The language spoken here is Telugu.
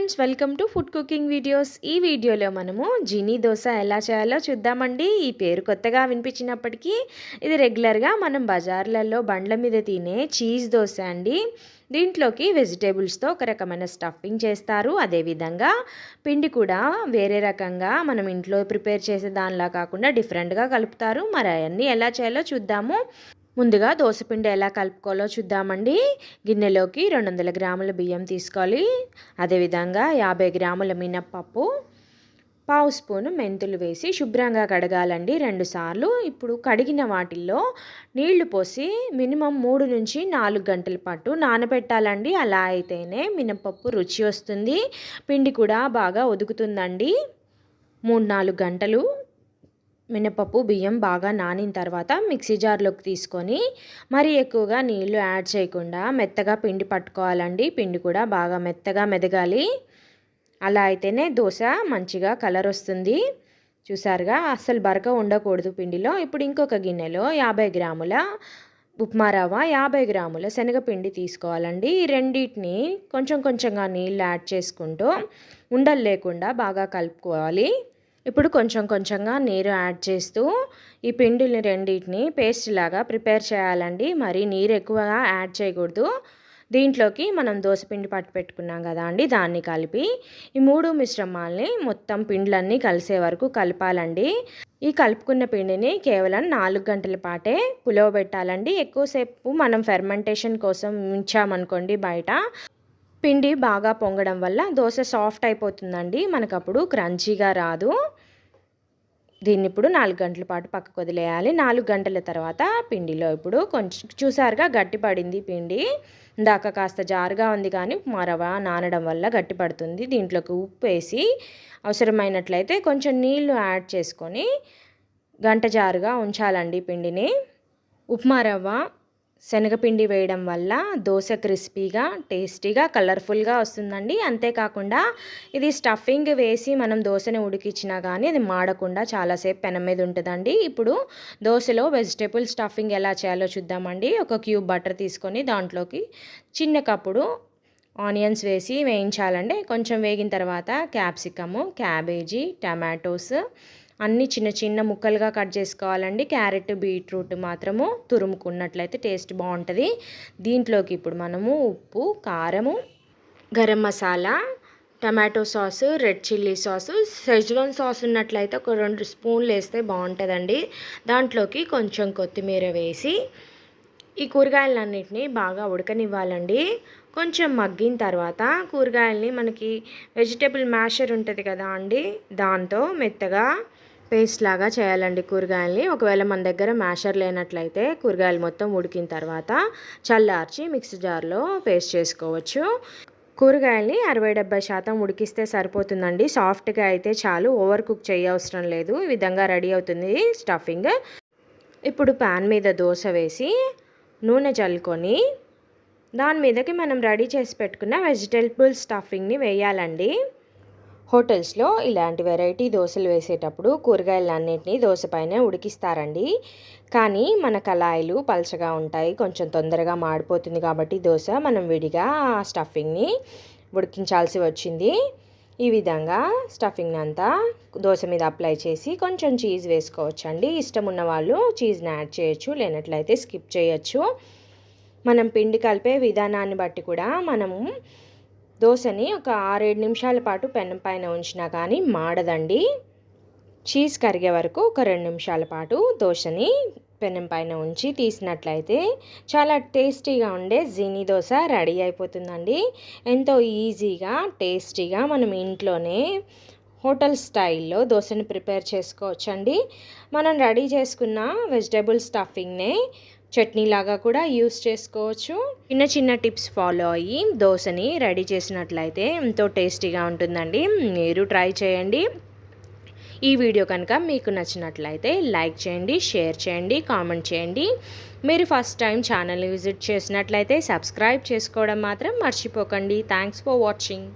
Friends welcome to food cooking videos ఈ వీడియోలో మనము జీనీ దోశ ఎలా చేయాలో చూద్దామండి. ఈ పేరు కొత్తగా వినిపించినప్పటికీ ఇది రెగ్యులర్గా మనం బజార్లలో బండ్ల మీద తినే చీజ్ దోశ అండి. దీంట్లోకి వెజిటేబుల్స్తో ఒక రకమైన స్టఫింగ్ చేస్తారు. అదేవిధంగా పిండి కూడా వేరే రకంగా మనం ఇంట్లో ప్రిపేర్ చేసే దానిలా కాకుండా డిఫరెంట్గా కలుపుతారు. మరి అవన్నీ ఎలా చేయాలో చూద్దాము. ముందుగా దోశపిండి ఎలా కలుపుకోవాలో చూద్దామండి. గిన్నెలోకి రెండు వందల గ్రాముల బియ్యం తీసుకోవాలి. అదేవిధంగా యాభై గ్రాముల మినప్పప్పు పావు స్పూను మెంతులు వేసి శుభ్రంగా కడగాలండి రెండుసార్లు ఇప్పుడు కడిగిన వాటిల్లో నీళ్ళు పోసి మినిమం మూడు నుంచి నాలుగు గంటల పాటు నానబెట్టాలండి. అలా అయితేనే మినపప్పు రుచి వస్తుంది. పిండి కూడా బాగా ఒదుగుతుందండి మూడు నాలుగు గంటలు మినపప్పు బియ్యం బాగా నానిన తర్వాత మిక్సీ జార్లోకి తీసుకొని మరీ ఎక్కువగా నీళ్ళు యాడ్ చేయకుండా మెత్తగా పిండి పట్టుకోవాలండి. పిండి కూడా బాగా మెత్తగా మెదగాలి. అలా అయితేనే దోశ మంచిగా కలర్ వస్తుంది. చూసారుగా అస్సలు బరక ఉండకూడదు పిండిలో. ఇప్పుడు ఇంకొక గిన్నెలో యాభై గ్రాముల ఉప్మా రవ్వ యాభై గ్రాముల శనగపిండి తీసుకోవాలండి. ఈ రెండింటిని కొంచెం కొంచెంగా నీళ్ళు యాడ్ చేసుకుంటూ ఉండలు లేకుండా బాగా కలుపుకోవాలి. ఇప్పుడు కొంచెం కొంచెంగా నీరు యాడ్ చేస్తూ ఈ పిండిని రెండింటిని పేస్ట్ లాగా ప్రిపేర్ చేయాలండి. మరి నీరు ఎక్కువగా యాడ్ చేయకూడదు. దీంట్లోకి మనం దోశపిండి పట్టు పెట్టుకున్నాం కదా అండి దాన్ని కలిపి ఈ మూడు మిశ్రమాల్ని మొత్తం పిండ్లన్నీ కలిసే వరకు కలపాలండి. ఈ కలుపుకున్న పిండిని కేవలం నాలుగు గంటల పాటే పులవబెట్టాలండి. ఎక్కువసేపు మనం ఫెర్మెంటేషన్ కోసం ఉంచామనుకోండి బయట పిండి బాగా పొంగడం వల్ల దోశ సాఫ్ట్ అయిపోతుందండి. మనకు అప్పుడు క్రంచీగా రాదు. దీన్ని ఇప్పుడు నాలుగు గంటల పాటు పక్కకు వదిలేయాలి. నాలుగు గంటల తర్వాత పిండిలో ఇప్పుడు కొంచెం చూసారుగా గట్టిపడింది పిండి. ఇందాక కాస్త జారుగా ఉంది కానీ మరవ నానడం వల్ల గట్టిపడుతుంది దీంట్లోకి ఉప్పు వేసి అవసరమైనట్లయితే కొంచెం నీళ్ళు యాడ్ చేసుకొని గంట జారుగా ఉంచాలండి పిండిని. ఉప్మా రవ్వ శనగపిండి వేయడం వల్ల దోశ క్రిస్పీగా టేస్టీగా కలర్ఫుల్గా వస్తుందండి. అంతేకాకుండా ఇది స్టఫింగ్ వేసి మనం దోశని ఉడికిచ్చినా కానీ అది మాడకుండా చాలాసేపు పెనం మీద ఉంటుందండి. ఇప్పుడు దోశలో వెజిటేబుల్ స్టఫింగ్ ఎలా చేయాలో చూద్దామండి. ఒక క్యూబ్ బటర్ తీసుకొని దాంట్లోకి చిన్న కప్పుడు ఆనియన్స్ వేసి వేయించాలండి. కొంచెం వేగిన తర్వాత క్యాప్సికము క్యాబేజీ టమాటోస్ అన్ని చిన్న చిన్న ముక్కలుగా కట్ చేసుకోవాలండి. క్యారెట్ బీట్రూట్ మాత్రము తురుముకున్నట్లయితే టేస్ట్ బాగుంటుంది. దీంట్లోకి ఇప్పుడు మనము ఉప్పు కారము garam masala tomato sauce red chilli sauce schezwan sauce ఉన్నట్లయితే ఒక రెండు స్పూన్లు వేస్తే బాగుంటుందండి. దాంట్లోకి కొంచెం కొత్తిమీర వేసి ఈ కూరగాయలన్నింటినీ బాగా ఉడకనివ్వాలండి. కొంచెం మగ్గిన తర్వాత కూరగాయల్ని మనకి వెజిటేబుల్ మ్యాషర్ ఉంటుంది కదా అండి దాంతో మెత్తగా పేస్ట్ లాగా చేయాలండి కూరగాయల్ని. ఒకవేళ మన దగ్గర మ్యాషర్ లేనట్లయితే కూరగాయలు మొత్తం ఉడికిన తర్వాత చల్లార్చి మిక్సీ జార్లో పేస్ట్ చేసుకోవచ్చు. కూరగాయల్ని అరవై డెబ్బై శాతం ఉడికిస్తే సరిపోతుందండి. సాఫ్ట్గా అయితే చాలు ఓవర్ కుక్ చేయవసరం లేదు. ఈ విధంగా రెడీ అవుతుంది స్టఫింగ్. ఇప్పుడు ప్యాన్ మీద దోశ వేసి నూనె చల్లుకొని దాని మీదకి మనం రెడీ చేసి పెట్టుకున్న వెజిటేబుల్ స్టఫింగ్ని వేయాలండి. హోటల్స్లో ఇలాంటి వెరైటీ దోశలు వేసేటప్పుడు కూరగాయలన్నింటినీ దోశ పైన ఉడికిస్తారండి. కానీ మన కళాయిలు పలచగా ఉంటాయి కొంచెం తొందరగా మాడిపోతుంది కాబట్టి దోశ మనం విడిగా స్టఫింగ్ని ఉడికించాల్సి వచ్చింది. ఈ విధంగా స్టఫింగ్ అంతా దోశ మీద అప్లై చేసి కొంచెం చీజ్ వేసుకోవచ్చు అండి ఇష్టం ఉన్న వాళ్ళు చీజ్ని యాడ్ చేయొచ్చు లేనట్లయితే స్కిప్ చేయొచ్చు. మనం పిండి కలిపే విధానాన్ని బట్టి కూడా మనము దోశని ఒక ఆరేడు నిమిషాల పాటు పెనం పైన ఉంచినా కానీ మాడదండి. చీజ్ కరిగే వరకు ఒక రెండు నిమిషాల పాటు దోశని పెనం పైన ఉంచి తీసినట్లయితే చాలా టేస్టీగా ఉండే జీనీ దోశ రెడీ అయిపోతుందండి. ఎంతో ఈజీగా టేస్టీగా మనం ఇంట్లోనే హోటల్ స్టైల్లో దోశని ప్రిపేర్ చేసుకోవచ్చండి. మనం రెడీ చేసుకున్న వెజిటేబుల్ స్టఫింగ్నే చట్నీ లాగా కూడా యూస్ చేసుకోవచ్చు. చిన్న చిన్న టిప్స్ ఫాలో అయ్యి దోశని రెడీ చేసినట్లయితే ఎంతో టేస్టీగా ఉంటుందండి. మీరు ట్రై చేయండి. ఈ వీడియో కనుక మీకు నచ్చినట్లయితే లైక్ చేయండి షేర్ చేయండి కామెంట్ చేయండి. మీరు ఫస్ట్ టైం ఛానల్ని విజిట్ చేసినట్లయితే సబ్స్క్రైబ్ చేసుకోవడం మాత్రం మర్చిపోకండి. Thanks for watching.